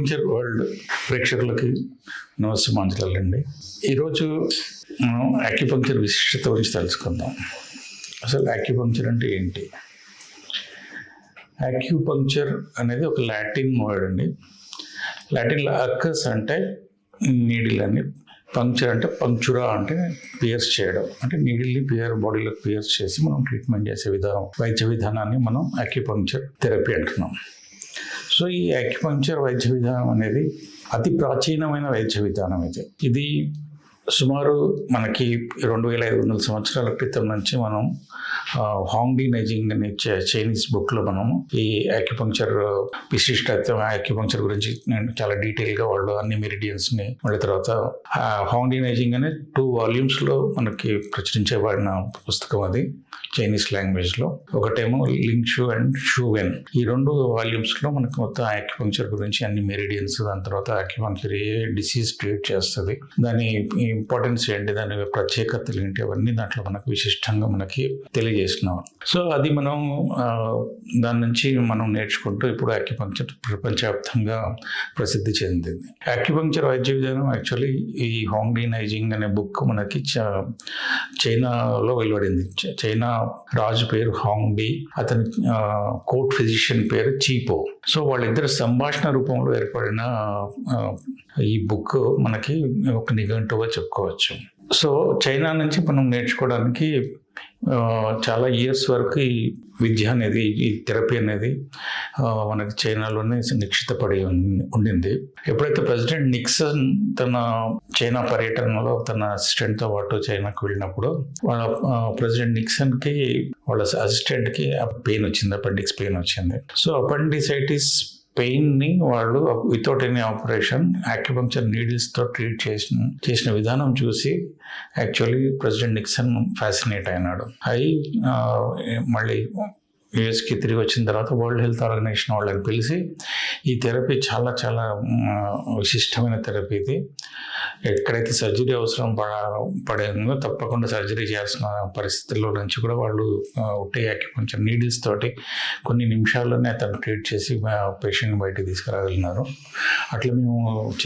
Acupuncture world ప్రేక్షకులకి నమస్తే ఈరోజు మనం యాక్యుపంక్చర్ విశిష్టత గురించి తెలుసుకుందాం. అసలు యాక్యుపంక్చర్ అంటే ఏంటి? యాక్యుపంక్చర్ అనేది ఒక లాటిన్ వర్డ్ అండి. లాటిన్లో అక్కస్ అంటే నీడిల్ అని పంక్చర్ అంటే పంక్చురా అంటే పియర్స్ చేయడం. అంటే నీడిల్ని పియర్ బాడీలో పియర్స్ చేసి మనం ట్రీట్మెంట్ చేసే విధానం వైద్య విధానాన్ని మనం యాక్యుపంక్చర్ థెరపీ అంటున్నాం. సో ఈ అక్యుపంక్చర్ వైద్య విధానం అనేది అతి ప్రాచీనమైన వైద్య విధానం ఇది. ఇది సుమారు మనకి రెండు వేల ఐదు వందల సంవత్సరాల క్రితం నుంచి మనం హాంగ్డీ నైజింగ్ అనే చై- చైనీస్ బుక్లో మనం ఈ యాక్యుపంక్చర్ విశిష్టత యాక్యుపంక్చర్ గురించి నేను చాలా డీటెయిల్గా వాళ్ళు అన్ని మెరిడియన్స్ని మళ్ళీ తర్వాత హాంగ్డీ నైజింగ్ అనే టూ వాల్యూమ్స్లో మనకి ప్రచురించబడిన పుస్తకం అది చైనీస్ లాంగ్వేజ్లో ఒకటేమో లింగ్ షూ అండ్ షూవెన్ ఈ రెండు వాల్యూమ్స్లో మనకు మొత్తం యాక్యుపంక్చర్ గురించి అన్ని మెరిడియన్స్ దాని తర్వాత యాక్యుపంక్చర్ ఏ డిసీజ్ ట్రీట్ చేస్తుంది. దాని ఇంపార్టెన్స్ ఏంటి? దాని ప్రత్యేకతలు ఏంటి? అవన్నీ దాంట్లో మనకు విశిష్టంగా మనకి తెలియజేస్తున్నారు సో అది మనం దాని నుంచి మనం నేర్చుకుంటూ ఇప్పుడు యాక్యుపంక్చర్ ప్రపంచవ్యాప్తంగా ప్రసిద్ధి చెందింది. యాక్యుపంక్చర్ వైద్య విధానం యాక్చువల్లీ ఈ హోంగ్డీ నైజింగ్ అనే బుక్ మనకి చ- చైనాలో వెలువడింది. చైనా రాజు పేరు హాంగ్డీ అతని కోర్ట్ ఫిజిషియన్ పేరు చీపో సో వాళ్ళిద్దరు సంభాషణ రూపంలో ఏర్పడిన ఈ బుక్ మనకి ఒక నిఘంటుగా చెప్పుకోవచ్చు. సో చైనా నుంచి మనం నేర్చుకోవడానికి చాలా ఇయర్స్ వరకు ఈ విద్య అనేది ఈ థెరపీ అనేది మనకి చైనాలోనే నిక్షితపడి ఉం- ఉండింది. ఎప్పుడైతే ప్రెసిడెంట్ నిక్సన్ తన చైనా పర్యటనలో తన అసిస్టెంట్తో పాటు చైనాకు వెళ్ళినప్పుడు వాళ్ళ ప్రెసిడెంట్ నిక్సన్కి వాళ్ళ అసిస్టెంట్కి పెయిన్ వచ్చింది అపెండిక్స్ పెయిన్ వచ్చింది. సో అపెండిసైటిస్ పెయిన్ని వాళ్ళు వితౌట్ ఎనీ ఆపరేషన్ యాక్యుపంక్చర్ నీడిల్స్తో ట్రీట్ చేసిన చేసిన విధానం చూసి యాక్చువల్లీ ప్రెసిడెంట్ నిక్సన్ ఫ్యాసినేట్ అయినాడు. అయి మళ్ళీ యుఎస్కి తిరిగి వచ్చిన తర్వాత వరల్డ్ హెల్త్ ఆర్గనైజేషన్ వాళ్ళని పిలిచి ఈ థెరపీ చాలా చాలా విశిష్టమైన థెరపీ ఇది. ఎక్కడైతే సర్జరీ అవసరం పడ పడిందో తప్పకుండా సర్జరీ చేయాల్సిన పరిస్థితుల్లో నుంచి కూడా వాళ్ళు ఆ, కొంచెం నీడిల్స్ తోటి కొన్ని నిమిషాల్లోనే అతను ట్రీట్ చేసి పేషెంట్ బయటికి తీసుకురాగలిగినారు. అట్లా మేము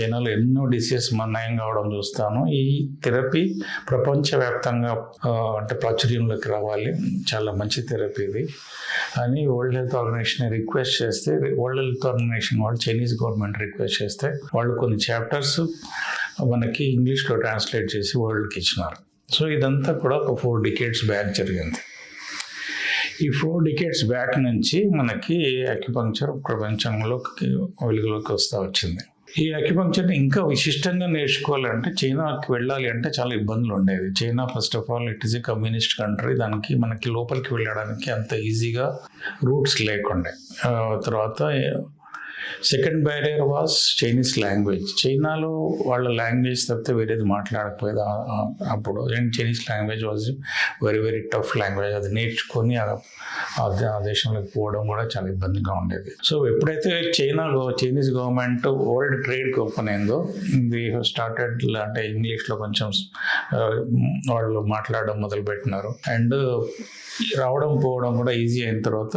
చైనాలో ఎన్నో డిసీజెస్ నయం కావడం చూస్తాను. ఈ థెరపీ ప్రపంచవ్యాప్తంగా అంటే ప్రాచుర్యంలోకి రావాలి. చాలా మంచి థెరపీ ఇది. అని వరల్డ్ హెల్త్ ఆర్గనైజేషన్ రిక్వెస్ట్ చేస్తే వరల్డ్ హెల్త్ ఆర్గనైజేషన్ వాళ్ళు చైనీస్ గవర్నమెంట్ రిక్వెస్ట్ చేస్తే వాళ్ళు కొన్ని చాప్టర్స్ మనకి ఇంగ్లీష్లో ట్రాన్స్లేట్ చేసి వరల్డ్కి ఇచ్చినారు. సో ఇదంతా కూడా ఒక ఫోర్ డికేట్స్ బ్యాక్ జరిగింది. ఈ ఫోర్ డికేట్స్ బ్యాక్ నుంచి మనకి అక్యుపంక్చర్ ప్రపంచంలోకి వెలుగులోకి వస్తూ వచ్చింది. ఈ అక్యుపంక్చర్ని ఇంకా విశిష్టంగా నేర్చుకోవాలంటే చైనాకి వెళ్ళాలి అంటే చాలా ఇబ్బందులు ఉండేవి. China first of all it is a communist country దానికి మనకి లోపలికి వెళ్ళడానికి అంత ఈజీగా రూట్స్ లేకుండే. తర్వాత second barrier was Chinese language చైనాలో వాళ్ళ లాంగ్వేజ్ తప్పితే వేరేది మాట్లాడకపోయేది అప్పుడు. And Chinese language was very very tough language అది నేర్చుకొని ఆ దేశంలోకి పోవడం కూడా చాలా ఇబ్బందిగా ఉండేది. సో ఎప్పుడైతే China Chinese government world trade open అయిందో ది స్టార్టెడ్ అంటే ఇంగ్లీష్లో కొంచెం వాళ్ళు మాట్లాడడం మొదలుపెట్టినారు. అండ్ రావడం పోవడం కూడా ఈజీ అయిన తర్వాత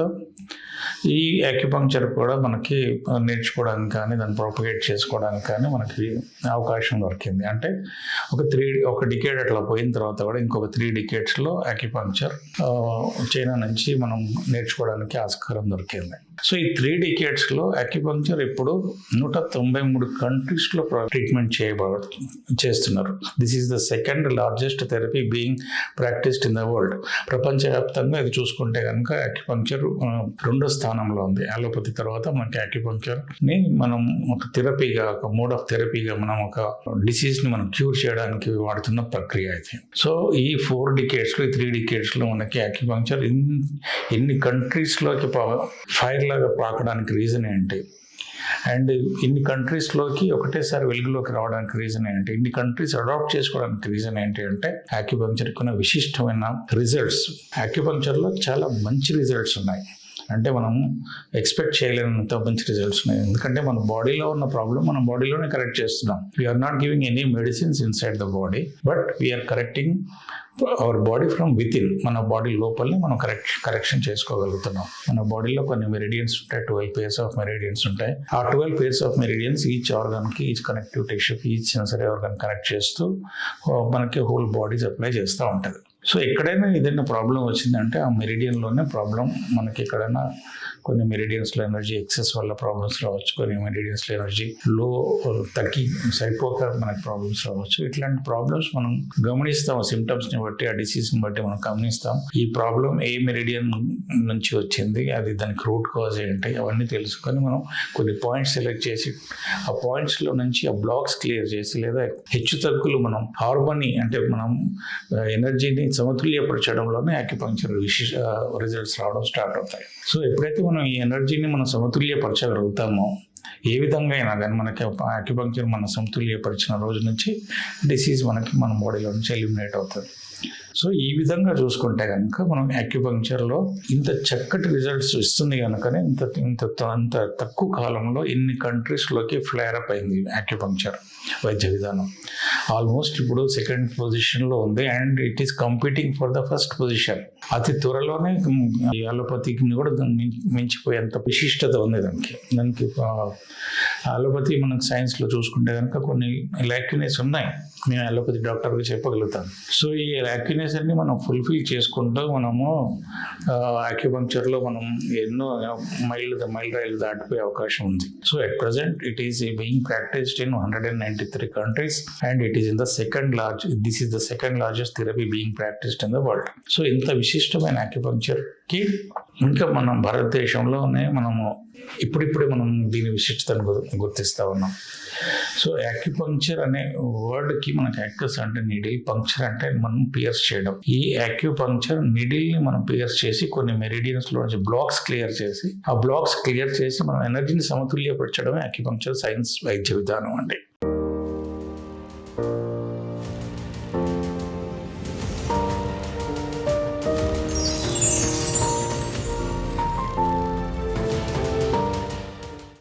ఈ యాక్యుపంక్చర్ కూడా మనకి నేర్చుకోవడానికి కానీ దాన్ని ప్రొపగేట్ చేసుకోవడానికి కానీ మనకి అవకాశం దొరికింది. అంటే ఒక త్రీ ఒక డికేడ్ అట్లా పోయిన తర్వాత కూడా ఇంకొక త్రీ డికేట్స్లో యాక్యుపంక్చర్ చైనా నుంచి మనం నేర్చుకోవడానికి ఆస్కారం దొరికింది. సో ఈ త్రీ డికేట్స్లో యాక్యుపంక్చర్ ఇప్పుడు నూట తొంభై మూడు కంట్రీస్లో ట్రీట్మెంట్ చేయబడు చేస్తున్నారు. This is the second largest therapy being practised in the world ప్రపంచవ్యాప్తంగా ఇది చూసుకుంటే కనుక యాక్యుపంక్చర్ రెండో స్థానం స్థానంలో ఉంది. అలోపతి తర్వాత మనకి యాక్యుపంక్చర్ని మనం ఒక థెరపీగా ఒక మోడ్ ఆఫ్ థెరపీగా మనం ఒక డిసీజ్ని మనం క్యూర్ చేయడానికి వాడుతున్న ప్రక్రియ అయితే సో ఈ ఫోర్ డికేట్స్లో ఈ త్రీ డికేట్స్లో మనకి యాక్యుపంక్చర్ ఎన్ని కంట్రీస్లోకి ఫైర్ లాగా పాకడానికి రీజన్ ఏంటి? అండ్ ఇన్ని కంట్రీస్లోకి ఒకటేసారి వెలుగులోకి రావడానికి రీజన్ ఏంటి? ఇన్ని కంట్రీస్ అడాప్ట్ చేసుకోవడానికి రీజన్ ఏంటి అంటే యాక్యుపంక్చర్ కొన్ని విశిష్టమైన రిజల్ట్స్ యాక్యుపంక్చర్లో చాలా మంచి రిజల్ట్స్ ఉన్నాయి. అంటే మనం ఎక్స్పెక్ట్ చేయలేనంత మంచి రిజల్ట్స్ ఉన్నాయి. ఎందుకంటే మన బాడీలో ఉన్న ప్రాబ్లం మన బాడీలోనే కరెక్ట్ చేస్తున్నాం. We are not giving any medicines inside the body but we are correcting our body from with in మన బాడీ లోపలనే మనం కరెక్ట్ కరెక్షన్ చేసుకోగలుగుతున్నాం. మన బాడీలో కొన్ని మెరిడియన్స్ ఉంటాయి ట్వెల్వ్ పేర్స్ ఆఫ్ మెరిడియన్స్ ఉంటాయి. ఆ twelve pairs of meridians each ఆర్గాన్కి each connective టిష్యూకి ఈచ్ సెన్సరీ ఆర్గాన్ కనెక్ట్ చేస్తూ మనకి హోల్ బాడీ సప్లై చేస్తూ ఉంటుంది. సో ఎక్కడైనా ఏదైనా ప్రాబ్లం వచ్చిందంటే ఆ మెరిడియన్లోనే ప్రాబ్లం. మనకి ఎక్కడైనా కొన్ని మెరిడియన్స్లో ఎనర్జీ ఎక్సెస్ వల్ల ప్రాబ్లమ్స్ రావచ్చు. కొన్ని మెరిడియన్స్లో ఎనర్జీ లో తగ్గి సరిపోక మనకి ప్రాబ్లమ్స్ రావచ్చు. ఇట్లాంటి ప్రాబ్లమ్స్ మనం గమనిస్తాం. సిమ్టమ్స్ని బట్టి ఆ డిసీజ్ని బట్టి మనం గమనిస్తాం. ఈ ప్రాబ్లం ఏ మెరిడియన్ నుంచి వచ్చింది అది దానికి రూట్ కాజ్ ఏంటి అవన్నీ తెలుసుకొని మనం కొన్ని పాయింట్స్ సెలెక్ట్ చేసి ఆ పాయింట్స్లో నుంచి ఆ బ్లాక్స్ క్లియర్ చేసి లేదా హెచ్చు తగ్గులు మనం హార్మోని అంటే మనం ఎనర్జీని సమతుల్యపరచడంలోనే యాక్యుపంక్చర్ విశేష రిజల్ట్స్ రావడం స్టార్ట్ అవుతాయి. సో ఎప్పుడైతే మనం ఈ ఎనర్జీని మనం సమతుల్యపరచగలుగుతామో ఏ విధంగా అయినా కానీ మనకి యాక్యుపంక్చర్ మన సమతుల్యపరిచిన రోజు నుంచి డిసీజ్ మనకి మన బాడీలో నుంచి ఎలిమినేట్ అవుతుంది. సో ఈ విధంగా చూసుకుంటే కనుక మనం యాక్యుపంక్చర్లో ఇంత చక్కటి రిజల్ట్స్ ఇస్తుంది కనుకనే ఇంత ఇంత అంత తక్కువ కాలంలో ఇన్ని కంట్రీస్లోకి ఫ్లేరప్ అప్ అయింది యాక్యుపంక్చర్ వైద్య విధానం. ఆల్మోస్ట్ ఇప్పుడు సెకండ్ పొజిషన్లో ఉంది and it is competing for the first position అతి త్వరలోనే ఈ అలోపతిని కూడా దాన్ని మించిపోయేంత విశిష్టత ఉంది దానికి. దానికి అలోపతి మనం సైన్స్లో చూసుకుంటే కనుక కొన్ని లాక్యునేస్ ఉన్నాయి. మేము అలోపతి డాక్టర్గా చెప్పగలుగుతాం సో ఈ లాక్యునేస్ అన్ని మనం ఫుల్ఫిల్ చేసుకుంటూ మనము ఆక్యుపంక్చర్లో మనం ఎన్నో మైళ్ళు మైల్ రైలు దాటిపోయే అవకాశం ఉంది. So at present it is being practised in hundred and ninety three countries and it in in the second large this the the second therapy therapy being in the the world so ఇంత విశిష్టమైన ఆక్యుపంక్చర్కి ఇంకా మనం భారతదేశంలోనే మనము ఇప్పుడిప్పుడే మనం దీని విశిష్టతను గు- ఉన్నాం. సో యాక్యుపంక్చర్ అనే వర్డ్కి మనకు యాక్యూస్ అంటే నిడిల్ పంక్చర్ అంటే మనం పియర్స్ చేయడం. ఈ యాక్యుపంక్చర్ నిడిల్ని మనం పియర్స్ చేసి కొన్ని మెరిడియన్స్లో నుంచి బ్లాక్స్ క్లియర్ చేసి ఆ బ్లాక్స్ క్లియర్ చేసి మనం ఎనర్జీని సమతుల్యపరచడమే యాక్యుపంక్చర్ సైన్స్ వైద్య విధానం అండి. you